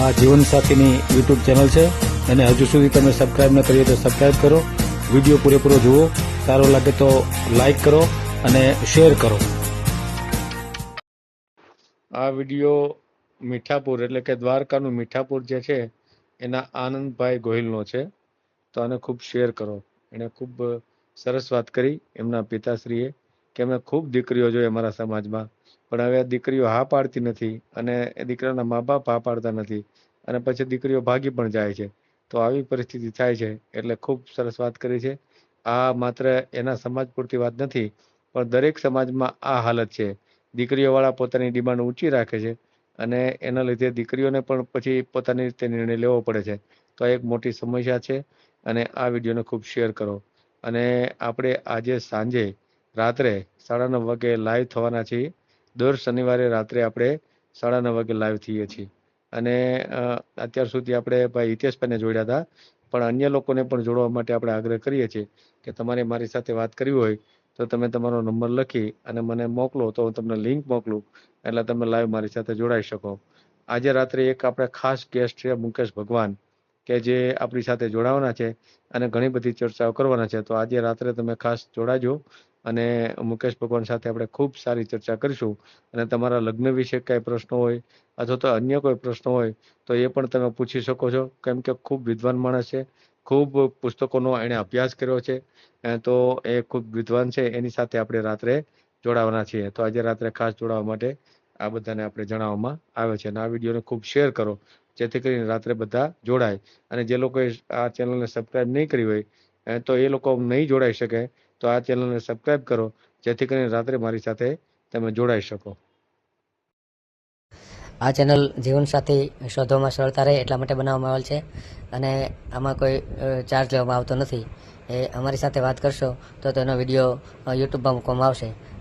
આ જીવનસાથીની YouTube channel છે અને હજુ સુધી તમે સબસ્ક્રાઈબ ન કરીએ તો સબસ્ક્રાઈબ કરો. વીડિયો પૂરેપૂરો જુઓ. સારો લાગે તો લાઈક કરો અને શેર કરો. આ વીડિયો મીઠાપુર એટલે કે દ્વારકાનું મીઠાપુર જે છે, એના આનંદભાઈ ગોહિલનો છે. તો આને ખૂબ શેર કરો. એણે ખૂબ સરસ વાત કરી. એમના પિતાશ્રીએ કે અમે ખૂબ દીકરીઓ જોઈએ અમારા સમાજમાં. પણ હવે દીકરીઓ હા પાડતી નથી અને દીકરાના મા બાપ હા પાડતા નથી અને પછી દીકરીઓ ભાગી પણ જાય છે. તો આવી પરિસ્થિતિ થાય છે એટલે ખૂબ સરસ વાત કરી છે. આ માત્ર એના સમાજ પૂરતી વાત નથી, પણ દરેક સમાજમાં આ હાલત છે. દીકરીઓવાળા પોતાની ડિમાન્ડ ઊંચી રાખે છે અને એના લીધે દીકરીઓને પણ પછી પોતાની રીતે નિર્ણય લેવો પડે છે. તો એક મોટી સમસ્યા છે અને આ વિડીયોને ખૂબ શેર કરો. અને આપણે આજે સાંજે રાત્રે સાડા નવ વાગે લાઈવ થવાના છીએ. દર શનિવારે રાત્રે આપણે સાડા નવ વાગે લાઈવ થઈએ છીએ. અને અત્યાર સુધી આપણે ભાઈ હિતેશભાઈને જોડ્યા હતા. પણ અન્ય લોકોને પણ જોડવા માટે આપણે આગ્રહ કરીએ છીએ કે તમારે મારી સાથે વાત કરવી હોય તો તમે તમારો નંબર લખી અને મને મોકલો તો હું તમને લિંક મોકલું. એટલે તમે લાઈવ મારી સાથે જોડાઈ શકો. આજે રાત્રે એક આપણે ખાસ ગેસ્ટ છે મુકેશ ભગવાન. કે જે આપણી સાથે જોડાવાના છે અને ઘણી બધી ચર્ચાઓ કરવાના છે, તો આજે રાત્રે તમે ખાસ જોડાજો અને મુકેશ ભગવાન સાથે આપણે ખૂબ સારી ચર્ચા કરીશું. અને તમારા લગ્ન વિશે કાંઈ પ્રશ્નો હોય અથવા તો અન્ય કોઈ પ્રશ્નો હોય, તો એ પણ તમે પૂછી શકો છો. કેમ કે ખૂબ વિદ્વાન માણસ છે, ખૂબ પુસ્તકોનો એણે અભ્યાસ કર્યો છે તો એ ખૂબ વિદ્વાન છે. એની સાથે આપણે રાત્રે જોડાવાના છીએ. તો આજે રાત્રે ખાસ જોડાવા માટે આ બધાને આપણે જણાવવામાં આવે છે. અને આ વિડીયોને ખૂબ શેર કરો. જેથી કરીને રાત્રે બધા જોડાય. અને જે લોકોએ આ ચેનલને સબસ્ક્રાઇબ નહીં કરી હોય તો એ લોકો નહીં જોડાઈ શકે, તો આ ચેનલને સબસ્ક્રાઇબ કરો, જેથી કરીને રાત્રે મારી સાથે તમે જોડાઈ શકો. આ ચેનલ જીવનસાથી શોધવામાં સરળતા રહે એટલા માટે બનાવવામાં આવેલ છે. અને આમાં કોઈ ચાર્જ લેવામાં આવતો નથી. એ અમારી સાથે વાત કરશો, તો તેનો વીડિયો યુટ્યુબમાં મૂકવામાં આવશે.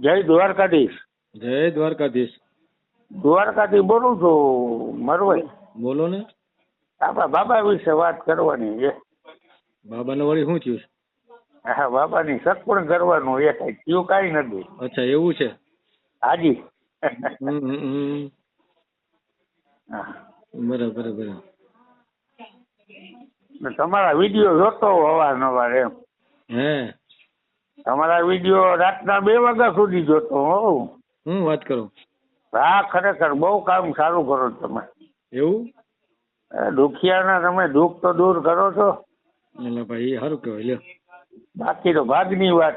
જય દ્વારકાધીશ. જય દ્વારકાધીશ. દ્વારકાથી બોલું છું મરવાઈ. બોલો ને. આપણા બાબા વિશે વાત કરવાની છે. બાબાને વળી શું થયું? હા બાબાની સત્પણ કરવાનું એ કઈ થયું કાંઈ નથી. અચ્છા એવું છે. હાજી. બરાબર બરાબર. તમારા વીડિયો જોતો અવારનવાર એમ. હે. તમારા વીડિયો રાતના બે વાગ્યા સુધી જોતો હોઉં હું વાત કરું? હા ખરેખર બહુ કામ સારું કરો છો તમે. એવું? દુખિયાના તમે દુઃખ તો દૂર કરો છો. એટલે ભાઈ સારું કહેવાય લ્યો. બાકી તો ભાગની વાત.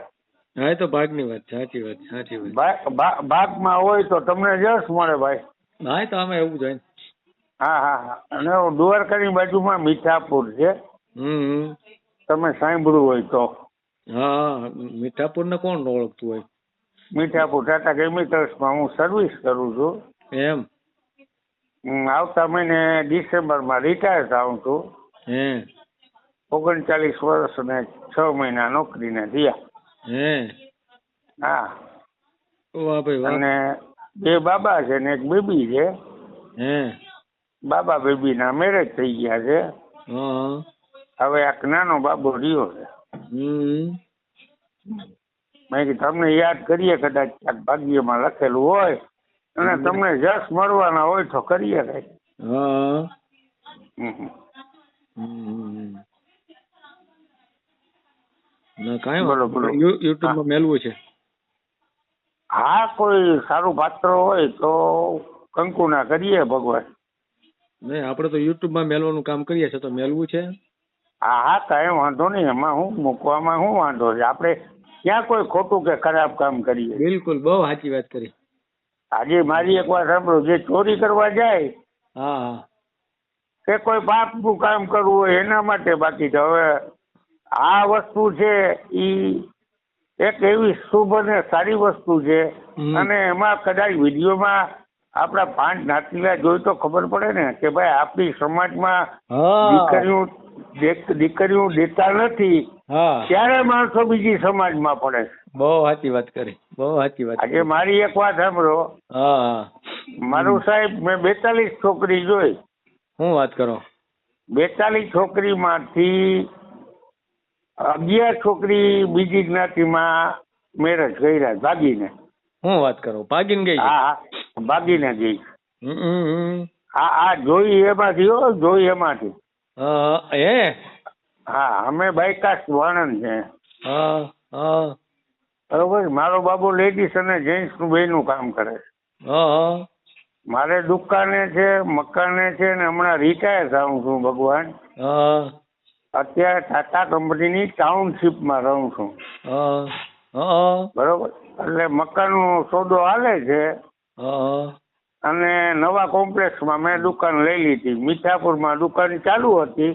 હા એ તો ભાગની વાત સાચી વાત સાચી વાત. ભાગમાં હોય તો તમને જશ મળે ભાઈ. હા તો અમે એવું જ હા હા હા. અને દ્વારકાની બાજુમાં મીઠાપુર છે. હમ. તમે સાંભળ્યું હોય તો. હા મીઠાપુર ને કોણ ઓળખતું હોય? મીઠાપુર ટાટા કેમિકલ્સમાં હું સર્વિસ કરું છું. એમ? હું આવતા મહિને ડિસેમ્બરમાં રિટાયર થાઉં છું. હે? ઓગણચાલીસ વર્ષ ને છ મહિના નોકરીને થયા. હે? હા. વાહ ભાઈ વાહ અને બે બાબા છે ને એક બેબી છે. હે? બાબા બેબીના મેરેજ થઈ ગયા છે. હવે એક નાનો બાબો રહ્યો છે. હમ. મેં કીધું તમને યાદ કરીએ કદાચ ક્યાંક ભાગ્યમાં લખેલું હોય અને તમને જશ મળવાના હોય તો કરીએ કઈ. હા. કાંઈ બોલો, બોલો. યુટ્યુબમાં મેલવું છે. હા કોઈ સારું પાત્ર હોય તો કંકુના કરીએ ભગવાન. નહીં આપણે તો યુટ્યુબમાં મેલવાનું કામ કરીએ છીએ તો મેળવું છે. હા હા કાંઈ વાંધો નહીં. એમાં હું મૂકવામાં શું વાંધો છે. આપણે ક્યાં કોઈ ખોટું કે ખરાબ કામ કરીએ? બિલકુલ બહુ સાચી વાત કરી. આજે મારી એક વાત સાંભળો. જે ચોરી કરવા જાય હા હા. કે કોઈ પાપનું કામ કરવું હોય એના માટે બાકી તો હવે આ વસ્તુ છે ઈ એક એવી શુભ અને સારી વસ્તુ છે. અને એમાં કદાચ વિડીયોમાં આપણા પાંચ નાતીલા જોઈ તો ખબર પડે ને કે ભાઈ આપણી સમાજમાં દીકરીઓ દીકરીઓ દેતા નથી. ત્યારે માણસો બીજી સમાજમાં પડે? બહુ સાચી વાત કરી. બહુ સાચી વાત આજે મારી એક વાત સાંભળો. મારું સાહેબ મેં બેતાલીસ છોકરી જોઈ. હું વાત કરો? બેતાલીસ છોકરીમાંથી અગિયાર છોકરી બીજી જ્ઞાતિમાં મેરેજ કર્યા ભાગીને. હું વાત કરો? ભાગીને ગઈ? હા હા. ભાગીને હમ. આ આ જોઈ એમાંથી હો જોઈ એમાંથી. હા હે અમે બાયકાસ્ટ વર્ણન છે. બરોબર? મારો બાબુ લેડીઝ અને જેન્ટ્સનું બે નું કામ કરે મારે દુકાને છે મકાને છે ને હમણાં રિટાયર થાઉં છું ભગવાન. અત્યારે ટાટા કંપનીની ટાઉનશીપમાં રહું છું. બરોબર? એટલે મકાનનો સોદો હાલે છે. અને નવા કોમ્પ્લેક્સમાં મેં દુકાન લઈ લીધી. મીઠાપુરમાં દુકાન ચાલુ હતી.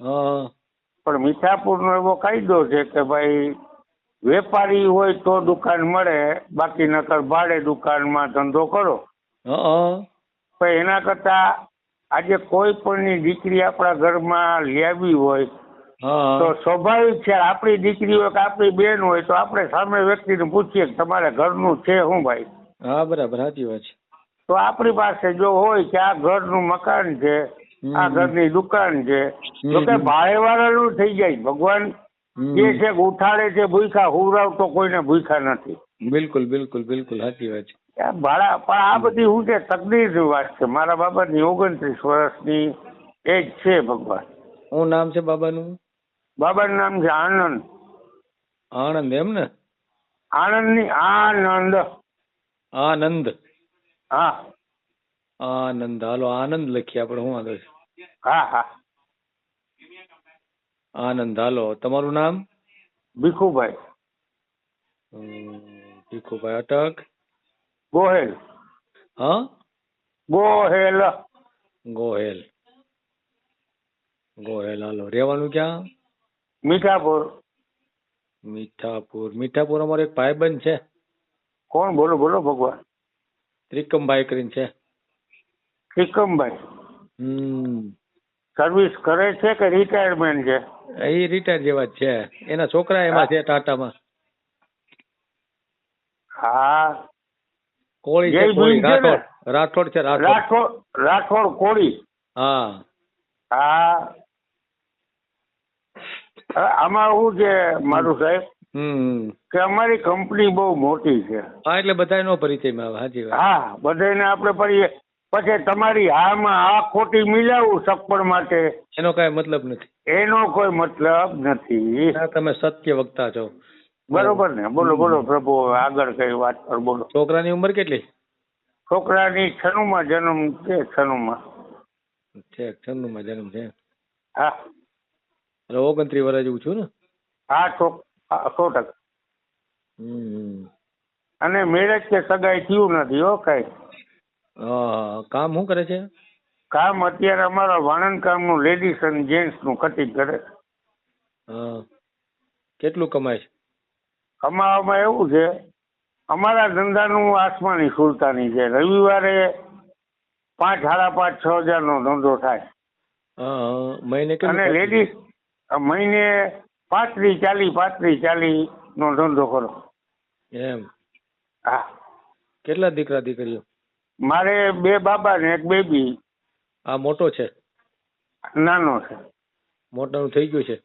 પણ પણ મીઠાપુરનો એવો કાયદો છે કે ભાઈ વેપારી હોય તો દુકાન મળે બાકી નકર ભાડે દુકાનમાં ધંધો કરો. પણ એના કરતા આજે કોઈ પણની દીકરી આપણા ઘરમાં લેવી હોય તો સ્વાભાવિક છે આપણી દીકરી હોય કે આપણી બેન હોય તો આપણે સામે વ્યક્તિને પૂછીએ કે તમારે ઘરનું છે શું ભાઈ? હા બરાબર સાચી વાત છે. તો આપણી પાસે જો હોય કે આ ઘરનું મકાન છે આ ઘર ઘરની દુકાન છે તો કે ભાડે વાળાનું થઈ જાય. ભગવાન. જે છે ઉઠાડે છે ભૂખા હુરાવ તો કોઈને ભૂખા નથી. બિલકુલ બિલકુલ બિલકુલ સાચી વાત છે. ભાડા પણ આ બધી હું છે તકદીરની વાત છે. મારા બાબાની ઓગણત્રીસ વર્ષની એજ છે ભગવાન. શું નામ છે બાબાનું? બાબાનું નામ છે આનંદ. આનંદ એમ ને? આનંદની આનંદ. આનંદ. હા. આનંદ. હાલો આનંદ લખીએ આપણે શું વાંધો છે હા હા. આનંદ હાલો. તમારું નામ? ભીખુભાઈ. ભીખુભાઈ અટક. ગોહેલ. હા? ગોહેલ. ગોહેલ. ગોહેલ હાલો. રહેવાનું ક્યાં? મીઠાપુર. મીઠાપુર. મીઠાપુર અમારો એક ભાઈબંધ છે. કોણ? બોલો બોલો ભગવાન. ત્રિકમભાઈ કરીને છે. ત્રિકમભાઈ. હમ. સર્વિસ કરે છે કે રિટાયરમેન્ટ છે? એ રિટાયર જેવા જ છે. એના છોકરા એમાં છે ટાટામાં. હા. કોળી છે કોળી? રાઠોડ. રાઠોડ છે રાઠોડ. રાઠોડ કોળી. હા. હા. આમાં હું છે મારું સાહેબ? કે અમારી કંપની બહુ મોટી છે. હા એટલે બધાનો પરિચયમાં આવે હાજી વાત. હા બધાને આપણે પડીએ પછી તમારી હામાં આ ખોટી મિલાવું સગપણ માટે. એનો કાંઈ મતલબ નથી. એનો કોઈ મતલબ નથી. તમે સત્ય વક્તા છો. બરોબર ને? બોલો બોલો પ્રભુ આગળ કઈ વાત પર બોલો. છોકરાની ઉંમર કેટલી? છોકરાની છનુમાં જન્મ છે છનુમાં. છે છનુમાં જન્મ છે. હા. ઓગણત્રીસ વર્ષ જેવું છું ને? હા સો હા, સો ટકા. અને મેરેજ કે સગાઈ થયું નથી હો કઈ. કામ શું કરે છે? કામ અત્યારે અમારા વાણંદ કામનું લેડીઝ અને જેન્ટ્સનું કટિંગ કરે. કેટલું કમાય છે? કમાવામાં એવું છે અમારા ધંધાનું આસમાની સુલતાની છે. રવિવારે પાંચ સાડા પાંચ છ હજારનો ધંધો થાય. મહિને અને? લેડીઝ મહિને પાંત્રીસ ચાલી પાંત્રીસ ચાલી નો ધંધો કરો. એમ. હા. કેટલા દીકરા દીકરીઓ? મારે બે બાબા ને એક બેબી. આ મોટો છે? નાનો છે. મોટાનું થઈ ગયું છે?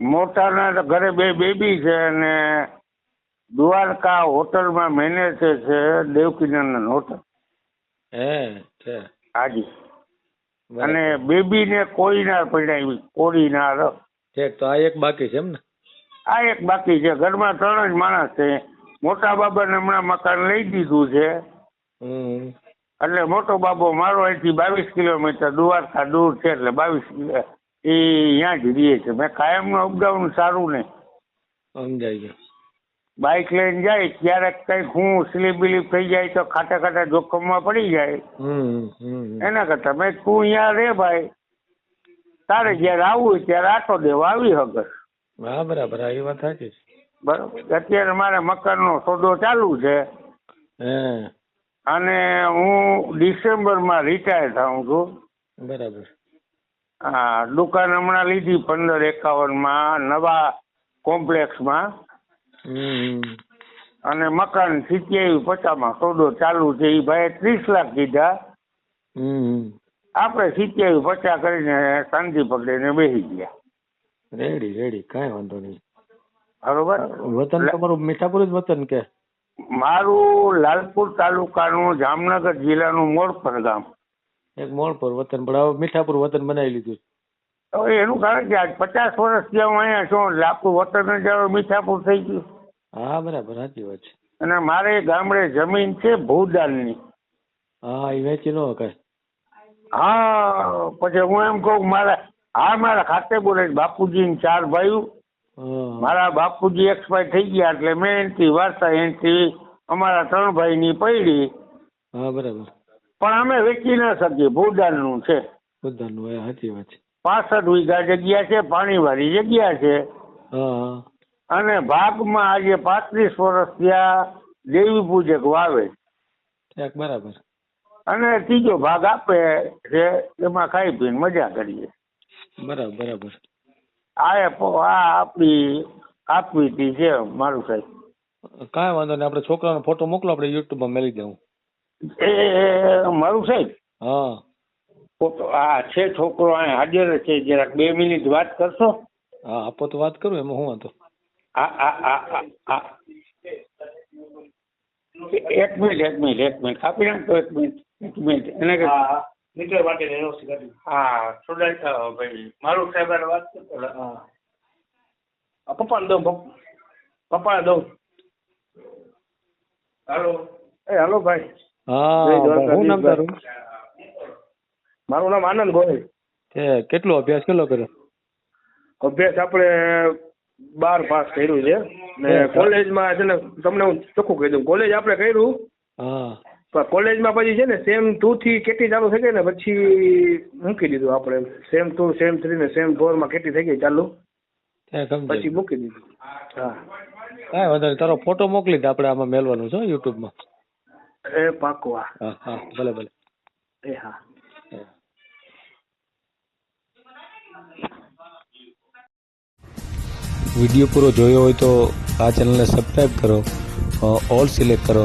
મોટાના ઘરે બે બેબી છે અને દ્વારકા હોટલમાં મેનેજર છે દેવકીનંદન હોટલ. હે છે. હાજી. અને બેબીને કોઈ ના પડાવી કોરી ના રસ ઠીક તો આ એક બાકી છે એમ ને? આ એક બાકી છે. ઘરમાં ત્રણ જ માણસ છે. મોટા બાબાને હમણાં મકાન લઈ દીધું છે. હમ. એટલે મોટો બાબો મારો અહીંથી બાવીસ કિલોમીટર દ્વારકા દૂર છે એટલે બાવીસ એ ત્યાં જ રહીએ છે. મેં કાયમનું અપડાઉન સારું નહીં. સમજાય છે બાઇક લઈને જાય ક્યારેક કંઈક હું સ્લીપ બિલીપ થઈ જાય તો ખાટા ખાટા જોખમમાં પડી જાય. એના કરતા મેં તું અહીંયા રે ભાઈ. તારે જયારે આવવું હોય ત્યારે આટો દેવા આવી હગર. હા બરાબર એ વાત સાચી છે. બરોબર. અત્યારે મારે મકાનનો સોદો ચાલુ છે. હે. અને હું ડિસેમ્બરમાં રિટાયર થાઉં છું. બરાબર. હા દુકાન હમણાં લીધી પંદર એકાવનમાં નવા કોમ્પ્લેક્સમાં. અને મકાન સિત્યાવી પચાસમાં સોદો ચાલુ છે. એ ભાઈ ત્રીસ લાખ કીધા. હમ. આપણે સિત્યાવી પચાસ કરીને શાંતિ પકડીને બેસી ગયા. રેડી રેડી કાંઈ વાંધો નહીં. બરોબર? વતન તમારું મીઠાપુર જ વતન કે? મારું લાલપુર તાલુકાનું જામનગર જિલ્લાનું મોડપર ગામ. એક મોળપર વતન પણ હવે મીઠાપુર વતન બનાવી લીધું. હવે એનું કારણ કે આજ પચાસ વર્ષ થયા હું અહીંયા છું એટલે વતન જ મીઠાપુર થઈ ગયું. હા બરાબર સાચી વાત છે. અને મારે ગામડે જમીન છે ભૂદાનની. હા એ વેચી ન હકાય હા પછી હું એમ કહું મારા હા મારા ખાતે બોલે બાપુજી ને ચાર ભાઈઓ. મારા બાપુજી એક્સપાયર થઈ ગયા એટલે મેં એનથી વાર્તા એનથી અમારા ત્રણ ભાઈની પડી. હા બરાબર. પણ અમે વેચી ન શકીએ ભૂદાનનું છે. બધાનું હોય સાચી વાત છે. પાસઠ વીઘા જગ્યા છે પાણીવાળી જગ્યા છે. અને ભાગમાં આજે પાંત્રીસ વર્ષ ત્યાં દેવી પૂજક વાવે. બરાબર. અને ત્રીજો ભાગ આપે છે એમાં ખાઈ પીને મજા કરીએ. બરાબર બરાબર. આ એ આપવી આપણી આપવીતી છે મારું સાહેબ. કાંઈ વાંધો નહીં આપણે છોકરાનો ફોટો મોકલો આપણે યુટ્યુબમાં મેલી દઉં. એ મારું સાહેબ? હા. ફોટો આ છે છોકરો અહીં હાજર છે જરાક બે મિનિટ વાત કરશો? હા આપો તો વાત કરું એમાં હું વાંધો? એક મિનિટ એક મિનિટ એક મિનિટ. કાપી નાખતો એક મિનિટ. એક મિનિટ એને કે મીટર માટે એનઓસી હા ભાઈ. મારું સાહેબ હારે વાત કરતો હા. પપ્પાને દઉં પપ્પાને દઉં. હાલો. એ હાલો ભાઈ. હા જય નામ તારું? મારું નામ આનંદ ગોહિલ. કેટલો અભ્યાસ કેટલો કર્યો? અભ્યાસ આપણે બાર પાસ કર્યું છે. ને કોલેજમાં છે ને તમને હું ચોખ્ખું કહી દઉં. કોલેજ આપણે કર્યું હા. કોલેજમાં પછી છે ને સેમ ટુ થી કેટી ચાલુ થઈ ગઈ ને પછી મૂકી દીધું આપણે સેમ ટુ સેમ થ્રી ને સેમ ફોરમાં કેટી થઈ ગઈ ચાલુ? પછી મૂકી દીધું. હા. કાંઈ વાંધો નહીં. તારો ફોટો મોકલી દે આપણે આમાં મેલવાનું છે યુટ્યુબમાં. એ પાકવા હા. હા ભલે ભલે. એ હા. વીડિયો પૂરો જોયો હોય તો આ ચેનલને સબસ્ક્રાઈબ કરો ઓલ સિલેક્ટ કરો